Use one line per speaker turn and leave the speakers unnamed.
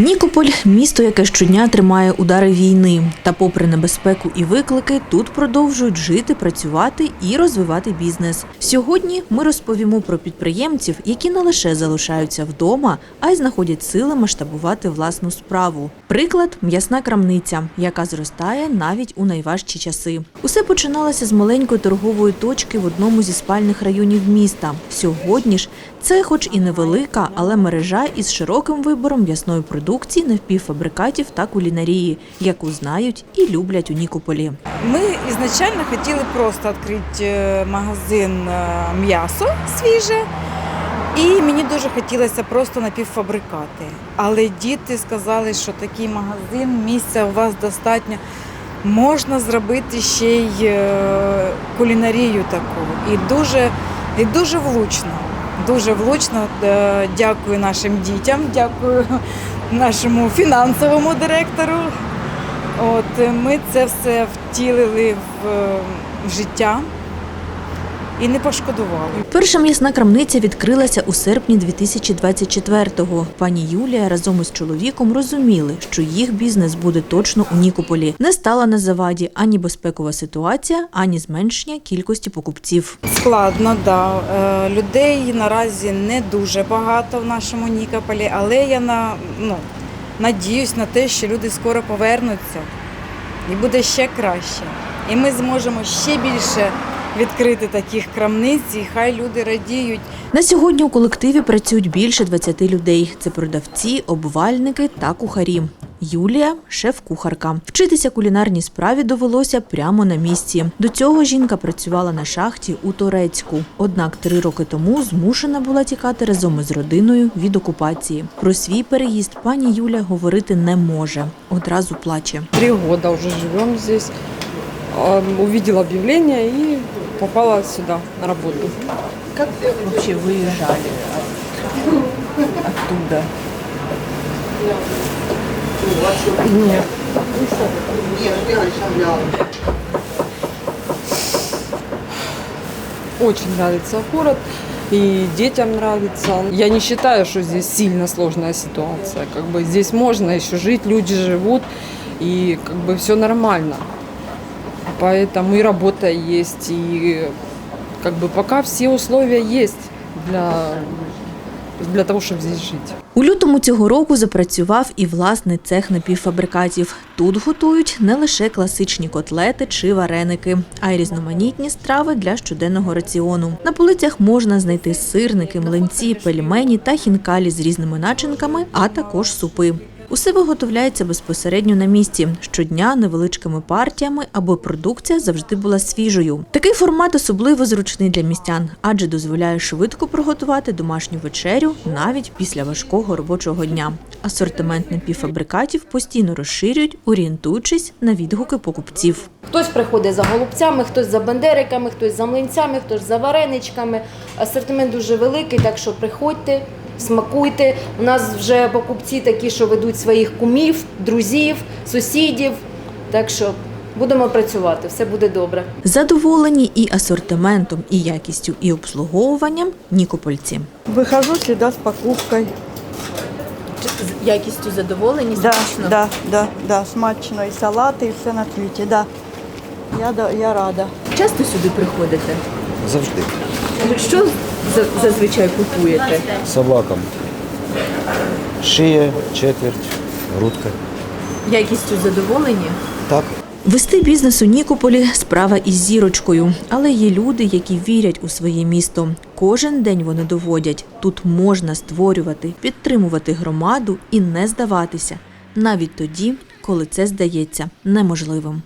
Нікополь місто, яке щодня тримає удари війни. Та, попри небезпеку і виклики, тут продовжують жити, працювати і розвивати бізнес. Сьогодні ми розповімо про підприємців, які не лише залишаються вдома, а й знаходять сили масштабувати власну справу. Приклад м'ясна крамниця, яка зростає навіть у найважчі часи. Усе починалося з маленької торгової точки в одному зі спальних районів міста. Сьогодні ж це, хоч і невелика, але мережа із широким вибором м'ясної продукції, напівфабрикатів та кулінарії, яку знають і люблять у Нікополі.
Ми ізначально хотіли просто відкрити е, магазин е, м'ясо свіже. І мені дуже хотілося просто напівфабрикати. Але діти сказали, що такий магазин, місця у вас достатньо. Можна зробити ще й е, кулінарію таку. І дуже, і дуже влучно. Дуже влучно. Дякую нашим дітям, дякую нашому фінансовому директору. От ми це все втілили в, е, в життя і не пошкодували.
Перша м'ясна крамниця відкрилася у серпні 2024-го. Пані Юлія разом із чоловіком розуміли, що їх бізнес буде точно у Нікополі. Не стала на заваді ані безпекова ситуація, ані зменшення кількості покупців.
Складно, да. Е, Людей наразі не дуже багато в нашому Нікополі, але я на, ну, надіюсь на те, що люди скоро повернуться і буде ще краще. І ми зможемо ще більше відкрити таких крамниць, і хай люди радіють.
На сьогодні у колективі працюють більше 20 людей. Це продавці, обвальники та кухарі. Юлія шеф-кухарка. Вчитися кулінарній справі довелося прямо на місці. До цього жінка працювала на шахті у Торецьку. Однак три роки тому змушена була тікати разом із родиною від окупації. Про свій переїзд пані Юля говорити не може. Одразу плаче.
Три года уже живем здесь. А, Увидела объявление и попала сюда на работу.
Як взагалі виїжджали оттуда?
Нет. Очень нравится город, и детям нравится. Я не считаю, что здесь сильно сложная ситуация. Как бы здесь можно еще жить, люди живут, и как бы все нормально. Поэтому и работа есть, и как бы пока все условия есть для, для того, чтобы здесь жить.
У лютому цього року запрацював і власний цех напівфабрикатів. Тут готують не лише класичні котлети чи вареники, а й різноманітні страви для щоденного раціону. На полицях можна знайти сирники, млинці, пельмені та хінкалі з різними начинками, а також супи. Усе виготовляється безпосередньо на місці, щодня невеличкими партіями, аби продукція завжди була свіжою. Такий формат особливо зручний для містян, адже дозволяє швидко приготувати домашню вечерю навіть після важкого робочого дня. Асортимент напівфабрикатів постійно розширюють, орієнтуючись на відгуки покупців.
Хтось приходить за голубцями, хтось за бандериками, хтось за млинцями, хтось за вареничками. Асортимент дуже великий, так що приходьте, смакуйте. У нас вже покупці такі, що ведуть своїх кумів, друзів, сусідів. Так що будемо працювати, все буде добре.
Задоволені і асортиментом, і якістю, і обслуговуванням нікопольці.
Выхожу всегда с покупкой.
З якістю задоволені
Да, да, да, да, смачно. И салаты, и все на свете, да. Я, да, я рада.
Часто сюди приходите?
Завжди.
Що зазвичай купуєте?
Собакам. Шия, четверть, грудка.
Якістю задоволені?
Так.
Вести бізнес у Нікополі справа із зірочкою, але є люди, які вірять у своє місто. Кожен день вони доводять, тут можна створювати, підтримувати громаду і не здаватися, навіть тоді, коли це здається неможливим.